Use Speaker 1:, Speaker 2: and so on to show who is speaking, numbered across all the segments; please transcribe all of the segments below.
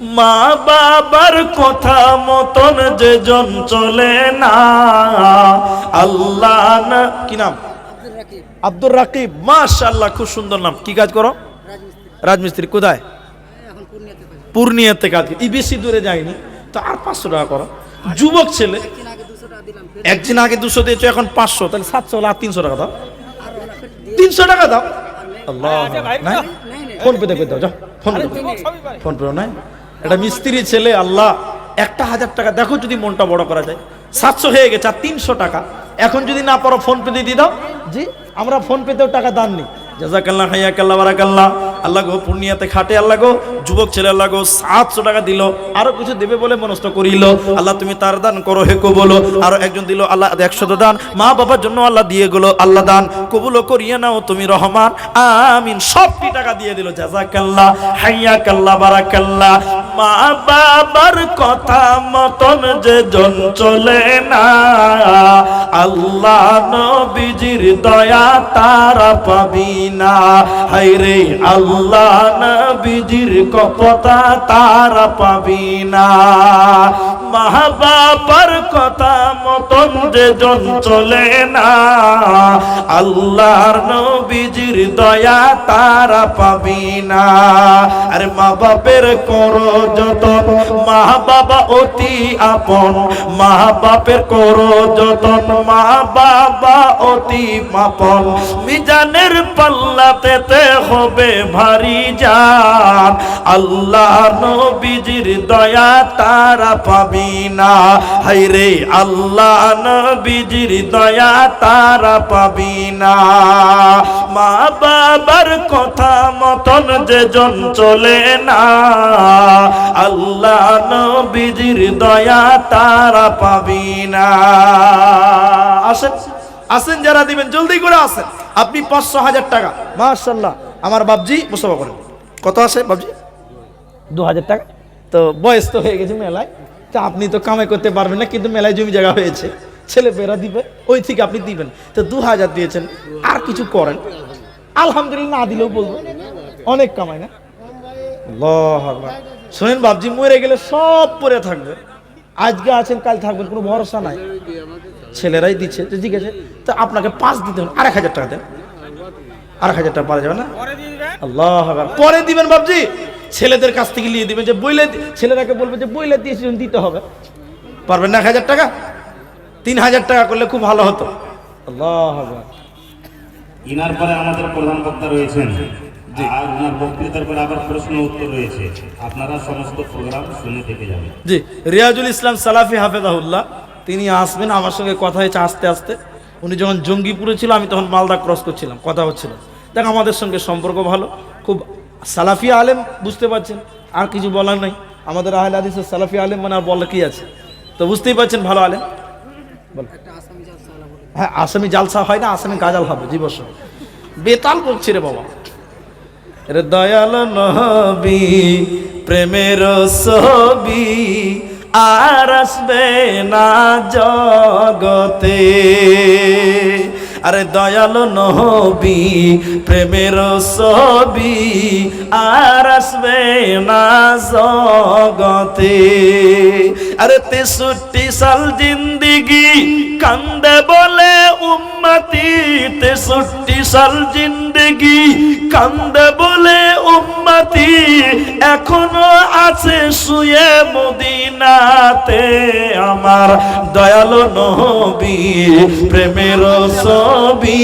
Speaker 1: মা বাবার কথা মতন যে জন চলে না। আল্লাহ না কি নাম? আব্দুর রাকিব। মাশাআল্লাহ খুব সুন্দর নাম। কি কাজ করো? রাজমিস্ত্রি। কোথায়? পূর্ণিয়াতে কাজ। এই বেশি দূরে যায়নি তো আর পাঁচশো টাকা করো। যুবক ছেলে। একদিন আগে দুশো দিয়েছ এখন পাঁচশো। তাহলে সাতশো হলে আর তিনশো টাকা দাও। তিনশো টাকা দাও। আল্লাহ ফোন পে দেখে দাও যাও ফোন পে ফোন পে নাই? একটা মিস্ত্রি ছেলে, আল্লাহ, একটা হাজার টাকা, দেখো যদি মনটা বড় করা যায়। সাতশো হয়ে গেছে, আর তিনশো টাকা। এখন যদি না পারো ফোন পে দিয়ে দিয়ে দাও। জি, আমরা ফোন পেতেও টাকা দাননি। জাজাকাল্লাহ হাইয়াকাল্লাহ, বারাকাল্লাহ। আল্লাহ গো, পূর্ণিয়াতে খাটে, আল্লাহ গো, যুবক ছেলে, আল্লাহ গো, সাতশো টাকা দিল। আরও কিছু দেবে বলে মনস্থ করিল। আল্লাহ, তুমি তার দান করো, হে কবলো। আরও একজন দিল, আল্লাহ একশত দান। মা বাবার জন্য আল্লাহ দিয়ে গেলো, আল্লাহ দান। কবুলো করিয়ে নাও তুমি, রহমান। আমিন। সবটি টাকা দিয়ে দিল জাজাকাল্লাহ হাইয়াকাল্লাহ, বারাকাল্লাহ। মা বাবার কথা মতন যে জন চলে না, আল্লাহ নবীজির দয়া তারা পাবি না। হাইরে আল্লাহ নবীজির কপতা তারা পাবি না। মা বাবার কথা মতন যে জন চলে না, আল্লাহর নবীজির দয়া তারা পাবি না। আরে মা বাপের করো যত মা বাবা অতি আপন। মা বাপের করো যতন মা বাবা অতি মাপন। মিজানের পাল্লাতেতে হবে ভারী যান আল্লাহ নবীজির দয়া তারা পাবি না হাইরে আল্লাহ নবীজির দয়া তারা পাবি না মা বাবার কথা মতন যে জন চলে না। আল্লাহ নবীজির দয়া তারা পাবি না আসেন আসেন যারা দিবেন, জলদি করে আসেন। আপনি পাঁচশো হাজার টাকা। মাশাল্লাহ আমার বাবজি মুসাফা করেন। কত আছে বাবজি দু হাজার টাকা। তো বয়স তো হয়ে গেছে মেলায়। তা আপনি তো কামাই করতে পারবেন না, কিন্তু মেলায় জমি জায়গা হয়েছে। ছেলে পেয়েরা দিবে, ওই থেকে আপনি দিবেন। তো দু হাজার দিয়েছেন, আর কিছু করেন। আলহামদুলিল্লাহ না দিলেও বলব। অনেক কামাই না। শোনেন বাবজি মরে গেলে সব পরে থাকবে। আজকে আছেন, কাল থাকবেন, কোনো ভরসা নাই। ছেলেরাই দিচ্ছে, তো ঠিক আছে। তো আপনাকে পাঁচ দিতে হবে, আরেক হাজার টাকা দেন। আরেক হাজার টাকা পাওয়া যাবে না? আল্লাহ। পরে দিবেন বাবজি ছেলেদের কাছ থেকে নিয়ে দিবেন যে বইলে ছেলেরাকে বলবে যে বইলে দিয়েছিলেন দিতে হবে। পারবেন না এক হাজার টাকা? তিন হাজার টাকা করলে খুব ভালো হতো। আল্লাহ
Speaker 2: ইনার পরে আমাদের প্রধান বক্তা রয়েছেন। আর ওনার বক্তৃতার পরে আবার প্রশ্ন উত্তর রয়েছে। আপনারা সমস্ত প্রোগ্রাম শুনে থেকে যাবেন।
Speaker 1: জি। রিয়াজুল ইসলাম সালাফি হাফেজাহুল্লাহ তিনি আসবেন আমার সঙ্গে কথা হয়েছে আস্তে আস্তে। উনি যখন জঙ্গিপুরে ছিল আমি তখন মালদা ক্রস করছিলাম কথা হচ্ছিল। দেখ আমাদের সঙ্গে সম্পর্ক ভালো খুব সালাফি আলেম বুঝতে পারছেন, আর কিছু বলার নাই। আমাদের আহলে হাদিসের সালাফি আলেম মানে আর বলার কি আছে? তো বুঝতেই পারছেন ভালো আলেম? বল। হ্যাঁ আসামি জালসা হয় না, আসামি গাজাল হবে, জি বস। বেতাল বলছি রে বাবা। রে দয়াল নবী, প্রেমের ছবি আর আসবে না জগতে। আরে দয়াল নহবি প্রেমের ছবি আর আসবে না জগতে। আরে তেষট্টি সাল জিন্দিগি কান্দে বলে উম্মতি, তেষট্টি সাল জিন্দিগি কান্দে বলে উম্মতি এখনও আছে শুয়ে মদিনাতে আমার দয়ালো নবী, প্রেমের ছবি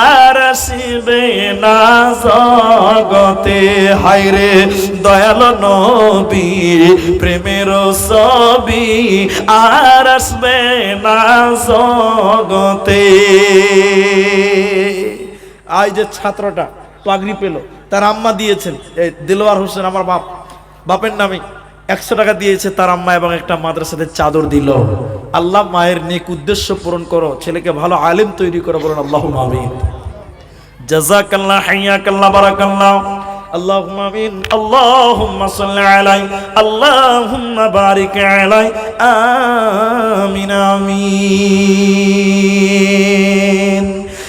Speaker 1: আর আসিবে না জগতে। হাইরে দয়ালো নবী, প্রেমের ছবি আর আসবে না জগতে। আই যে ছাত্রটা পাগড়ি পেল তার আম্মা দিয়েছেন এই দিলওয়ার হোসেন আমার বাপ বাপের নামে একশো টাকা দিয়েছে তার আম্মা এবং একটা মাদ্রাসাতে চাদর দিল আল্লাহ মায়ের নেক উদ্দেশ্য পূরণ করো ছেলেকে ভালো আলেম তৈরি করো বলুন আল্লাহ আমিন জাজাকাল্লাহ হাইয়াকাল্লাহ বারাকাল্লাহ اللهم امين اللهم صل علي اللهم بارك علي امين امين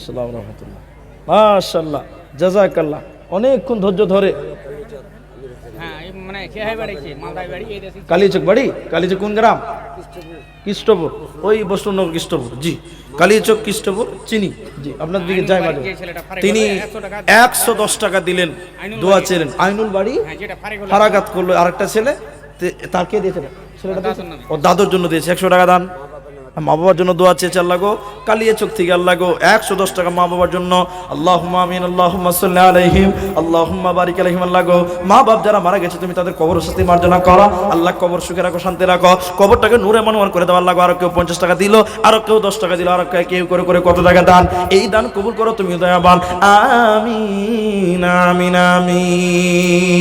Speaker 1: আসসালাম রহমতুল্লাহ। মাশাল্লাহ জাজাকাল্লাহ অনেকক্ষণ ধৈর্য ধরে।
Speaker 3: হ্যাঁ মানে
Speaker 1: কালীচক বাড়ি? কালীচক কোন গ্রাম? কৃষ্টপুর ওই বৈষ্ণবনগর কৃষ্টপুর জি কালীচক কৃষ্টপুর চিনি। জি আপনার দিকে যাই মাঝে তিনি
Speaker 3: করল, 100 টাকা
Speaker 1: একশো দশ টাকা দিলেন দোয়া। চেলেন। আইনুল বাড়ি
Speaker 3: হ্যাঁ যেটা ফারে করল
Speaker 1: আরেকটা ছেলে তে- তার দিয়েছে? ছেলেটা? ও দাদুর জন্য দিয়েছে। একশো টাকা দান। মা বাবার জন্য দোয়া চেয়েছে আল্লাহ গো, কালিয়ে চোখ থেকে আল্লাহ গো, একশো দশ টাকা মা বাবার জন্য। আল্লাহ আমিন আল্লাহ আলাইহিম আল্লাহ বারিক আলহিম আল্লাহ গো। মা বাপ যারা মারা গেছে, তুমি তাদের কবর শাস্তি মার্জনা করো। আল্লাহ কবর সুখে রাখো, শান্তি রাখো। কবরটাকে নূরে মনোয়ার করে দাও, আল্লাহ গো, আরও কেউ পঞ্চাশ টাকা দিল, আরও কেউ দশ টাকা দিল, আরও কেউ করে করে কত টাকা দান। এই দান কবুল করো তুমি দয়াবান। আমিন আমিন আমিন।